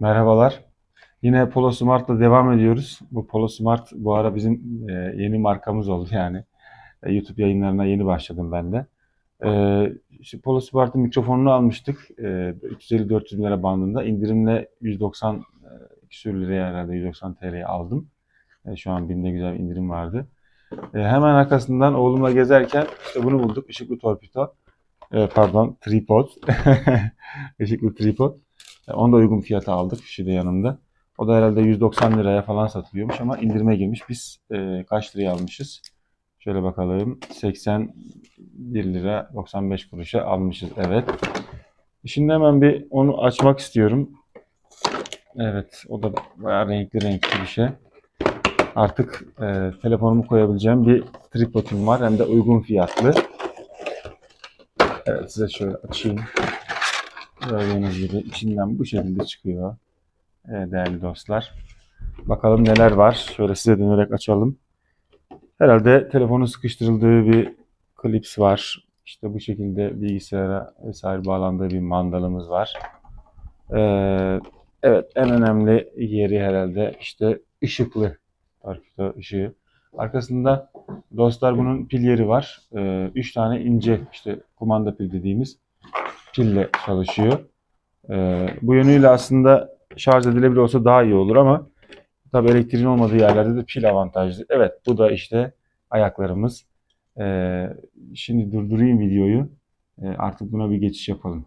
Merhabalar. Yine Polo Smart'la devam ediyoruz. Bu Polo Smart bu ara bizim e, yeni markamız oldu yani. E, YouTube yayınlarına yeni başladım ben de. E, işte Polo Smart'ın mikrofonunu almıştık. E, 350-400 lira bandında. İndirimle 190 e, küsür liraya herhalde 190 TL'ye aldım. E, şu an BİM'de güzel bir indirim vardı. E, hemen arkasından oğlumla gezerken işte bunu bulduk. Işıklı torpido. E, pardon tripod. Işıklı tripod. Onu da uygun fiyata aldık. Fişi de yanımda. O da herhalde 190 liraya falan satılıyormuş ama indirime girmiş. Biz e, kaç liraya almışız? Şöyle bakalım. 81 lira 95 kuruşa almışız. Evet. Şimdi hemen bir onu açmak istiyorum. Evet. O da bayağı renkli renkli bir şey. Artık e, telefonumu koyabileceğim bir tripodum var. Hem de uygun fiyatlı. Evet size şöyle açayım. Gördüğünüz gibi içinden bu şekilde çıkıyor. Evet, değerli dostlar. Bakalım neler var. Şöyle size dönerek açalım. Herhalde telefonun sıkıştırıldığı bir klips var. İşte bu şekilde bilgisayara vesaire bağlandığı bir mandalımız var. Ee, evet en önemli yeri herhalde işte ışıklı torpido ışığı. Arkasında dostlar bunun pil yeri var. Ee, üç tane ince işte kumanda pil dediğimiz pille çalışıyor. Ee, bu yönüyle aslında şarj edilebilir olsa daha iyi olur ama tabii elektriğin olmadığı yerlerde de pil avantajlı. Evet bu da işte ayaklarımız. Ee, şimdi durdurayım videoyu. Ee, artık buna bir geçiş yapalım.